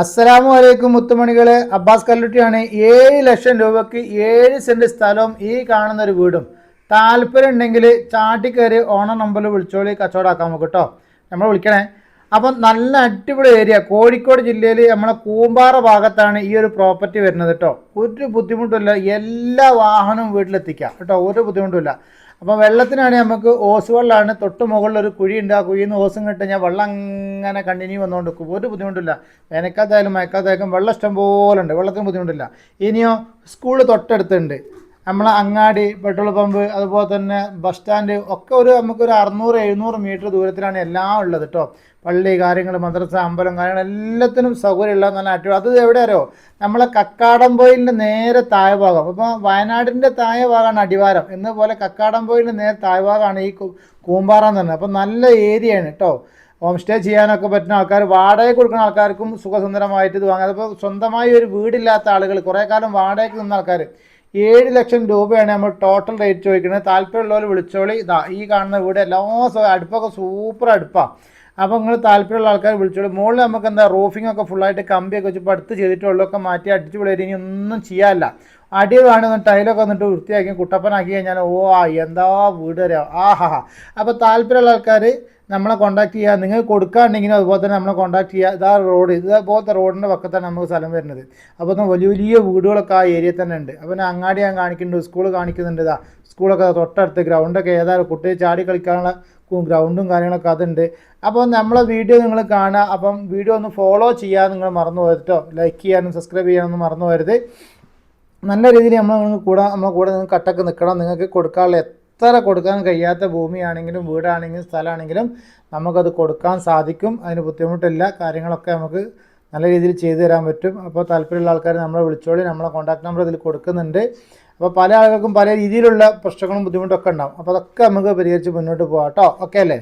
അസ്സലാമു അലൈക്കും മുത്തുമണികളെ. അബ്ബാസ് കല്ലുട്ടിയാണ്. ഏഴ് ലക്ഷം രൂപയ്ക്ക് ഏഴ് സെന്റ് സ്ഥലവും ഈ കാണുന്ന ഒരു വീടും. താല്പര്യം ഉണ്ടെങ്കിൽ ചാട്ടി കയറി ഓണ നമ്പറിൽ വിളിച്ചോളി കച്ചവടമാക്കാൻ നമുക്ക് കേട്ടോ. നമ്മൾ വിളിക്കണേ. അപ്പം നല്ല അടിപൊളി ഏരിയ കോഴിക്കോട് ജില്ലയിൽ നമ്മളെ കൂമ്പാറ ഭാഗത്താണ് ഈ ഒരു പ്രോപ്പർട്ടി വരുന്നത് കേട്ടോ. ഒരു ബുദ്ധിമുട്ടില്ല എല്ലാ വാഹനവും വീട്ടിലെത്തിക്കാം കേട്ടോ. ഒരു ബുദ്ധിമുട്ടുമില്ല. അപ്പോൾ വെള്ളത്തിനാണെങ്കിൽ നമുക്ക് ഓസ് വെള്ളമാണ് തൊട്ട് മുകളിൽ ഒരു കുഴിയുണ്ട് ആ കുഴിയിൽ നിന്ന് ഓസും കിട്ടും ഞാൻ വെള്ളം അങ്ങനെ കണ്ടിന്യൂ വന്നുകൊണ്ട് നിൽക്കും. ഒരു ബുദ്ധിമുട്ടില്ല. വേനൽക്കാത്തായാലും മഴക്കാത്തായാലും വെള്ളം ഇഷ്ടം പോലെ ഉണ്ട്. വെള്ളത്തിന് ബുദ്ധിമുട്ടില്ല. ഇനിയോ സ്കൂൾ തൊട്ടടുത്തുണ്ട്. നമ്മളെ അങ്ങാടി പെട്രോൾ പമ്പ് അതുപോലെ തന്നെ ബസ് സ്റ്റാൻഡ് ഒക്കെ ഒരു നമുക്കൊരു അറുന്നൂറ് എഴുന്നൂറ് മീറ്റർ ദൂരത്തിലാണ് എല്ലാം ഉള്ളത് കേട്ടോ പള്ളി കാര്യങ്ങൾ മദ്രസ അമ്പലം കാര്യങ്ങൾ എല്ലാത്തിനും സൗകര്യമുള്ള നല്ല അടിപൊളി. അത് എവിടെ അറിയോ? നമ്മളെ കക്കാടംപോയിലിന്റെ നേരെ താഴ്ഭാഗം അപ്പോൾ വയനാടിന്റെ താഴ്ഭാഗമാണ് അടിവാരം. എന്നപോലെ കക്കാടംപോയിലിന്റെ നേരെ താഴ്ഭാഗമാണ് ഈ കൂമ്പാറ എന്ന് പറഞ്ഞത് അപ്പോൾ നല്ല ഏരിയയാണ് കേട്ടോ ഹോം സ്റ്റേ ചെയ്യാനൊക്കെ പറ്റുന്ന ആൾക്കാർ വാടക കൊടുക്കുന്ന ആൾക്കാർക്കും സുഖസുന്ദരമായിട്ട് ഇത് വാങ്ങാം. അതിപ്പോൾ സ്വന്തമായി ഒരു വീടില്ലാത്ത ആളുകൾ കുറേ കാലം വാടകയ്ക്ക് നിന്ന ആൾക്കാർ ഏഴ് ലക്ഷം രൂപയാണ് നമ്മൾ ടോട്ടൽ റേറ്റ് ചോദിക്കുന്നത്. താല്പര്യമുള്ളവർ വിളിച്ചോളി. ഇതാ ഈ കാണുന്ന വീട് എല്ലാ അടുപ്പൊക്കെ സൂപ്പർ അടുപ്പാണ് അപ്പോൾ നിങ്ങൾ താല്പര്യമുള്ള ആൾക്കാർ വിളിച്ചോളൂ. മുകളിൽ നമുക്ക് എന്താ റൂഫിംഗ് ഒക്കെ ഫുള്ളായിട്ട് കമ്പിയൊക്കെ വെച്ച് പടുത്ത് ചെയ്തിട്ടുള്ളൊക്കെ മാറ്റി അടിച്ചു വിളരി ഇനി ഒന്നും ചെയ്യാനില്ല. അടി കാണുന്ന ടൈലൊക്കെ വന്നിട്ട് വൃത്തിയാക്കി കുട്ടപ്പനാക്കി കഴിഞ്ഞാൽ ഓ ആ എന്താ വീട് വരെ. ആഹാ അപ്പോൾ താല്പര്യമുള്ള ആൾക്കാർ നമ്മളെ കോൺടാക്ട് ചെയ്യുക നിങ്ങൾ കൊടുക്കാണ്ടെങ്കിലും അതുപോലെ തന്നെ നമ്മളെ കോൺടാക്ട് ചെയ്യുക ഇതാ റോഡ് ഇതേപോലത്തെ റോഡിന്റെ പക്കത്താണ് നമുക്ക് സ്ഥലം വരുന്നത്. അപ്പോൾ തന്നെ വലിയ വലിയ വീടുകളൊക്കെ ആ ഏരിയയിൽ തന്നെ ഉണ്ട്. അപ്പോൾ അങ്ങാടി ഞാൻ കാണിക്കുന്നുണ്ട്. സ്കൂൾ കാണിക്കുന്നുണ്ട്. ഇതാ സ്കൂളൊക്കെ തൊട്ടടുത്ത് ഗ്രൗണ്ടൊക്കെ ഏതായാലും കുട്ടികൾ ചാടി കളിക്കാനുള്ള ഗ്രൗണ്ടും കാര്യങ്ങളൊക്കെ അതുണ്ട്. അപ്പോൾ നമ്മളെ വീഡിയോ നിങ്ങൾ കാണുക. അപ്പം വീഡിയോ ഒന്ന് ഫോളോ ചെയ്യാൻ നിങ്ങൾ മറന്നു പോയത് ലൈക്ക് ചെയ്യാനും സബ്സ്ക്രൈബ് ചെയ്യാനൊന്നും മറന്നു പോകരുത്. നല്ല രീതിയിൽ നമ്മൾ നിങ്ങൾക്ക് കൂടെ നമ്മളെ കൂടെ നിങ്ങൾക്ക് കട്ടക്ക് നിൽക്കണം നിങ്ങൾക്ക് കൊടുക്കാനുള്ള എത്ര കൊടുക്കാൻ കഴിയാത്ത ഭൂമിയാണെങ്കിലും വീടാണെങ്കിലും സ്ഥലമാണെങ്കിലും നമുക്കത് കൊടുക്കാൻ സാധിക്കും. അതിന് ബുദ്ധിമുട്ടില്ല. കാര്യങ്ങളൊക്കെ നമുക്ക് നല്ല രീതിയിൽ ചെയ്തു തരാൻ പറ്റും. അപ്പോൾ താല്പര്യമുള്ള ആൾക്കാർ നമ്മളെ വിളിച്ചോളി. നമ്മളെ കോൺടാക്ട് നമ്പർ ഇതിൽ കൊടുക്കുന്നുണ്ട്. അപ്പോൾ പല ആൾക്കാർക്കും പല രീതിയിലുള്ള പ്രശ്നങ്ങളും ബുദ്ധിമുട്ടൊക്കെ ഉണ്ടാവും. അപ്പോൾ അതൊക്കെ നമുക്ക് പരിഹരിച്ച് മുന്നോട്ട് പോകാം കേട്ടോ. ഓക്കെ അല്ലേ?